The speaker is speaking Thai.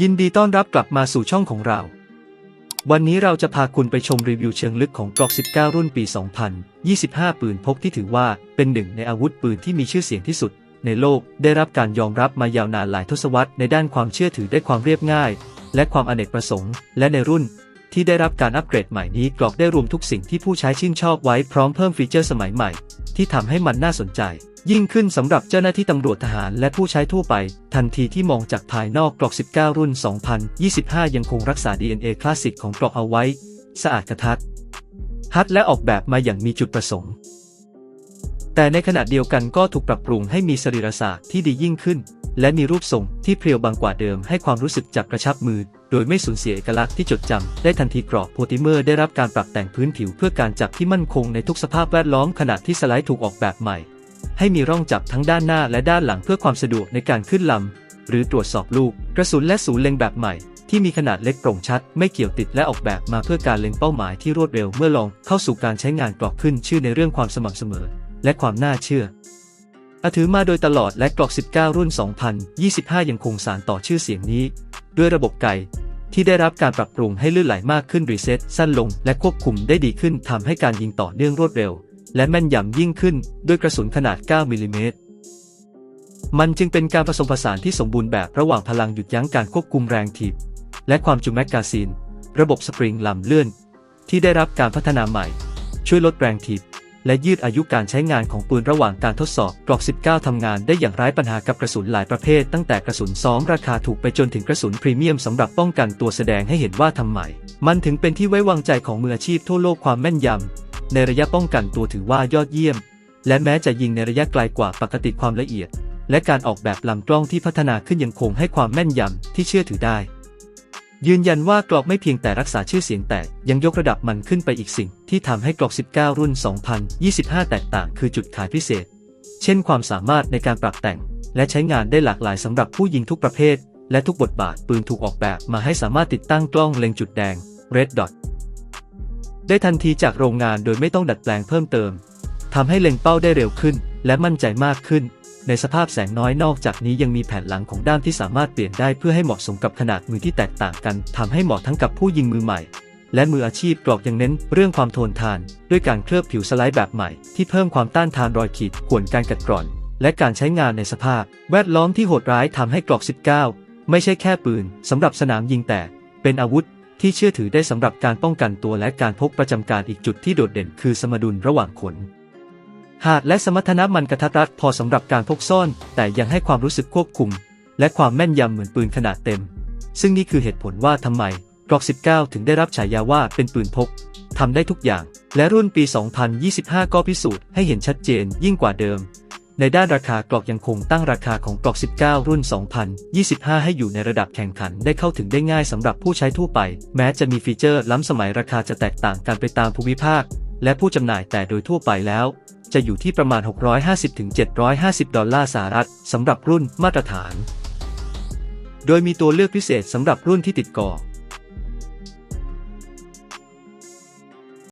ยินดีต้อนรับกลับมาสู่ช่องของเรา วันนี้เราจะพาคุณไปชมรีวิวเชิงลึกของกลอก 19 รุ่นปี 2025 ปืนพกที่ถือว่าเป็นหนึ่งในอาวุธปืนที่มีชื่อเสียงที่สุด ในโลกได้รับการยอมรับมายาวนานหลายทศวรรษในด้านความเชื่อถือได้ความเรียบง่าย และความอเนกประสงค์ และในรุ่น ที่ได้รับการอัปเกรดใหม่นี้กลอกได้รวมทุกสิ่งที่ผู้ใช้ชื่นชอบไว้พร้อมเพิ่มฟีเจอร์สมัยใหม่ ที่ทำให้มันน่าสนใจ ยิ่งขึ้นสำหรับเจ้าหน้าที่ตำรวจทหารและผู้ใช้ทั่วไป ทันทีที่มองจากภายนอกกลอก 19 รุ่น 2025 ยังคงรักษา DNA คลาสสิกของกลอกเอาไว้ สะอาดกระทัดฮัดและออกแบบมาอย่างมีจุดประสงค์ แต่ในขณะเดียวกันก็ถูกปรับปรุงให้มีสรีระศาสตร์ที่ดียิ่งขึ้น และมีรูปทรงที่เพรียวบางกว่าเดิมให้ความรู้สึกจับกระชับมือ โดยไม่สูญเสียเอกลักษณ์ที่จดจำได้ทันทีกรอบโพลิเมอร์ได้รับการปรับแต่งพื้นผิวเพื่อการจับที่มั่นคงในทุกสภาพแวดล้อมขณะที่สไลด์ถูกออกแบบใหม่ ให้มีร่องจับทั้งด้านหน้าและด้านหลังเพื่อความสะดวกในการขึ้นลำ หรือตรวจสอบลูก กระสุนและศูนย์เล็งแบบใหม่ ที่มีขนาดเล็กโปร่งชัด ไม่เกี่ยวติดและออกแบบมาเพื่อการเล็งเป้าหมายที่รวดเร็วเมื่อลองเข้าสู่การใช้งานกรอกขึ้นชื่อในเรื่องความสม่ำเสมอ และความน่าเชื่อ อาถือมาโดยตลอดและกลอก 19 รุ่น 2025 ยังคงสานต่อชื่อเสียงนี้ ด้วยระบบไก่ที่ได้รับการปรับปรุงให้ลื่นไหลมากขึ้นรีเซ็ตสั้นลงและควบคุมได้ดีขึ้นทำให้การยิงต่อเนื่องรวดเร็ว และแม่นยำยิ่งขึ้นด้วยกระสุนขนาด 9 มิลลิเมตร มันจึงเป็นการผสมผสานที่สมบูรณ์แบบระหว่างพลังหยุดยั้งการควบคุมแรงถีบ และความจุแมกกาซีน ระบบสปริงลำเลื่อน ที่ได้รับการพัฒนาใหม่ ช่วยลดแรงถีบ และยืดอายุการใช้งานของปืนระหว่างการทดสอบกลอก 19 ทำงานได้อย่างไร้ปัญหากับกระสุนหลายประเภท ตั้งแต่กระสุนซอมราคาถูกไปจนถึงกระสุนพรีเมียมสำหรับป้องกันตัวแสดงให้เห็นว่าทำไมมันถึงเป็นที่ไว้วางใจของมืออาชีพทั่วโลกความแม่นยำในระยะป้องกันตัวถือว่ายอดเยี่ยม และแม้จะยิงในระยะไกลกว่าปกติความละเอียด และการออกแบบลำกล้องที่พัฒนาขึ้นยังคงให้ความแม่นยำที่เชื่อถือได้ ยืนยันว่ากลอกไม่เพียงแต่รักษาชื่อเสียงแต่ยังยกระดับมันขึ้นไปอีกสิ่ง ที่ทำให้กลอก 19 รุ่น 2025 แตกต่างคือจุดขายพิเศษ เช่นความสามารถในการปรับแต่ง และใช้งานได้หลากหลายสำหรับผู้ยิงทุกประเภท และทุกบทบาทปืนถูกออกแบบมาให้สามารถติดตั้งกล้องเล็งจุดแดง Red Dot ได้ทันทีจากโรงงานโดยไม่ต้องดัดแปลงเพิ่มเติมทำให้เล็งเป้าได้เร็วขึ้น และมั่นใจมากขึ้น ในสภาพแสงน้อยนอกจากนี้ยังมีแผ่นหลังของด้ามที่สามารถเปลี่ยนได้เพื่อให้เหมาะสมกับขนาดมือที่แตกต่างกันทำให้เหมาะทั้งกับผู้ยิงมือใหม่ และมืออาชีพกรอกยังเน้นเรื่องความทนทาน ด้วยการเคลือบผิวสไลด์แบบใหม่ ที่เพิ่มความต้านทานรอยขีดข่วนการกัดกร่อน และการใช้งานในสภาพ แวดล้อมที่โหดร้ายทำให้กรอก 19 ไม่ใช่แค่ปืนสำหรับสนามยิงแต่ เป็นอาวุธที่เชื่อถือได้สำหรับการป้องกันตัวและการพกประจำการอีกจุดที่โดดเด่น คือสมดุลระหว่างขน หาดและสมรรถนะมันกระทัดรัดพอสำหรับการพกซ่อน แต่ยังให้ความรู้สึกควบคุม และความแม่นยำเหมือนปืนขนาดเต็ม ซึ่งนี่คือเหตุผลว่าทำไมกลอก19 ถึงได้รับฉายาว่าเป็นปืนพกทำได้ทุกอย่าง และรุ่นปี 2025 ก็พิสูจน์ให้เห็นชัดเจนยิ่งกว่าเดิม ในด้านราคากลอกยังคงตั้งราคาของกลอก19 รุ่น 2025 ให้อยู่ในระดับแข่งขันได้เข้าถึงได้ง่ายสำหรับผู้ใช้ทั่วไป แม้จะมีฟีเจอร์ล้ำสมัยราคาจะแตกต่างกันไปตามภูมิภาค และผู้จำหน่ายแต่โดยทั่วไปแล้ว จะอยู่ที่ประมาณ 650-750 ดอลลาร์สหรัฐสำหรับรุ่นมาตรฐาน โดยมีตัวเลือกพิเศษสำหรับรุ่นที่ติดก่อ